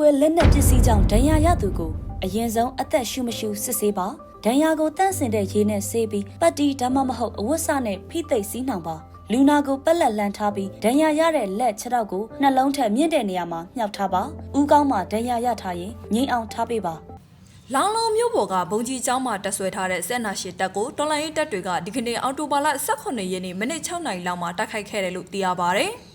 ကွဲလက်နက်ပစ္စည်းကြောင့်ဒဏ်ရာရသူကိုအရင်ဆုံးအသက်ရှူမရှူစစ်ဆေးပါဒဏ်ရာကိုတန့်စင်တဲ့ရေနဲ့ဆေးပြီးပတ်တီဒါမှမဟုတ်အဝတ်စနဲ့ဖိသိပ်စီးနှောင်ပါလူနာကိုပက်လက်လန်ထားပြီးဒဏ်ရာရတဲ့လက်ခြေထောက်ကိုနှလုံးထက်မြင့်တဲ့နေရာမှာမြှောက်ထားပါဥကောင်းမှာဒဏ်ရာရထားရင်ငိမ့်အောင်ထားပေးပါလောင်လုံးမြို့ပေါ်ကဘုံကြီးကျောင်းမှာတက်ဆွဲထားတဲ့ဆက်နာရှိတပ်ကိုတော်လိုင်းရေးတပ်တွေကဒီကနေ့အော်တိုဘာလ18ရက်နေ့မိနစ်6နာရီလောက်မှာတိုက်ခိုက်ခဲ့တယ်လို့သိရပါဗျ။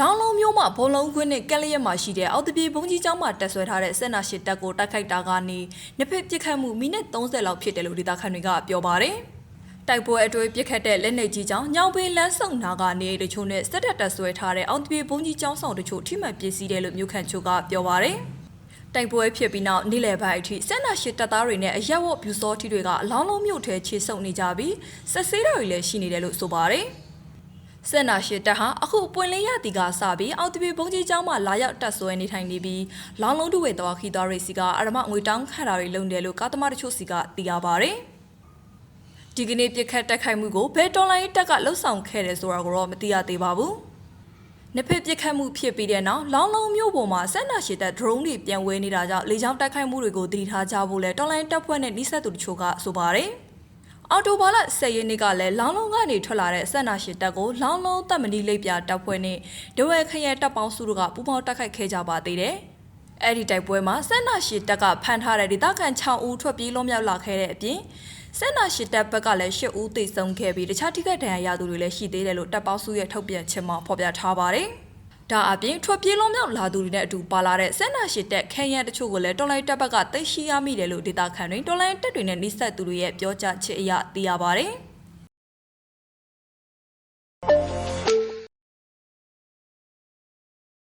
လောင်လုံးမြို့မှာဘုံလုံးခွင်းနဲ့ကက်လျက်မှာရှိတဲ့အော်တပြေဘုံကြီးကျောင်းမှာတက်ဆွဲထားတဲ့ဆက်နာရှိတပ်ကိုတိုက်ခိုက်တာကနေနှစ်ဖက်ပစ်ခတ်မှုမိနစ်30လောက်ဖြစ်တယ်လို့ဒေသခံတွေကပြောပါတယ်။တိုက်ပွဲအတွဲပြစ်ခတ်တဲ့လက်နေကြီးကြောင့်ညောင်ပင်လန်းဆုံနာကနေတချို့နဲ့စက်တက်တက်ဆွဲထားတဲ့အောင်တပြေဘုံကြီးကျောင်းဆောင်တချို့ထိမှန်ပစ္စည်းတယ်လို့မြို့ခံချို့ကပြောပါတယ်။တိုက်ပွဲဖြစ်ပြီးနောက်နေ့လယ်ပိုင်းအထိစက်နာရှိတပ်သားတွေနဲ့အရက်ဝတ်ပြူစောထီတွေကအလောင်းလုံးမြို့ထဲခြေဆုပ်နေကြပြီးဆက်ဆေးတော်တွေလည်းရှိနေတယ်လို့ဆိုပါတယ်။ စက်နာရှိတပ်ဟာအခုပွင့်လင်းရတီကစပြီးအောက်တပြေဘုံကြီးကျောင်းမှာလာရောက်တက်ဆွဲနေထိုင်နေပြီးလောင်းလုံးတို့ဝေတော်ခီသားတွေစီကအရမငွေတောင်းခံတာတွေလုပ်တယ်လို့ကားသမားတချို့စီကသိရပါတယ်။ဒီကနေ့ပြစ်ခတ်တက်ခိုက်မှုကိုဘယ်တော်လိုင်းတပ်ကလှုပ်ဆောင်ခဲ့တယ်ဆိုတာကိုတော့မသိရသေးပါဘူး။နှစ်ဖက်ပစ်ခတ်မှုဖြစ်ပြီးတဲ့နောက်လောင်းလုံးမြို့ပေါ်မှာဆက်နာရှိတဲ့ drone တွေပြန်ဝဲနေတာကြောင့်လေကြောင်းတိုက်ခိုက်မှုတွေကိုတည်ထားကြဖို့လဲတော်လိုင်းတပ်ဖွဲ့နဲ့နှိစက်သူတချို့ကဆိုပါတယ်။ အော်တိုဘာလ10ရက်နေ့ကလည်းလောင်းလုံးကနေထွက်လာတဲ့ဆက်နာရှိတပ်ကိုလောင်းလုံးတပ်မဏိလိပ်ပြတပ်ဖွဲ့နဲ့ဒဝဲခရဲတပ်ပေါင်းစုတို့ကပူးပေါင်းတိုက်ခိုက်ခဲ့ကြပါသေးတယ်။အဲ့ဒီတိုက်ပွဲမှာဆက်နာရှိတပ်ကဖမ်းထားတဲ့ဒေသခံ6ဦးထွက်ပြေးလွန်မြောက်လာခဲ့တဲ့အပြင်ဆက်နာရှိတပ်ဘက်ကလည်း8ဦးသေဆုံးခဲ့ပြီးတခြားထိခိုက်ဒဏ်ရာရသူတွေလည်းရှိသေးတယ်လို့တပ်ပေါင်းစုရဲ့ထုတ်ပြန်ချက်မှာဖော်ပြထားပါတယ်။ ဒါအပြင်ထွက်ပြေးလွန်မြောက်လာသူတွေနဲ့အတူပါလာတဲ့ဆက်နာရှိတပ်ခရမ်းတချို့ကိုလည်းတော်လိုင်းတပ်ဘက်ကသိရှိရမိတယ်လို့ဒေသခံတွေတော်လိုင်းတပ်တွေနဲ့နှိစက်သူတွေရဲ့ပြောကြားချက်အရသိရပါတယ်။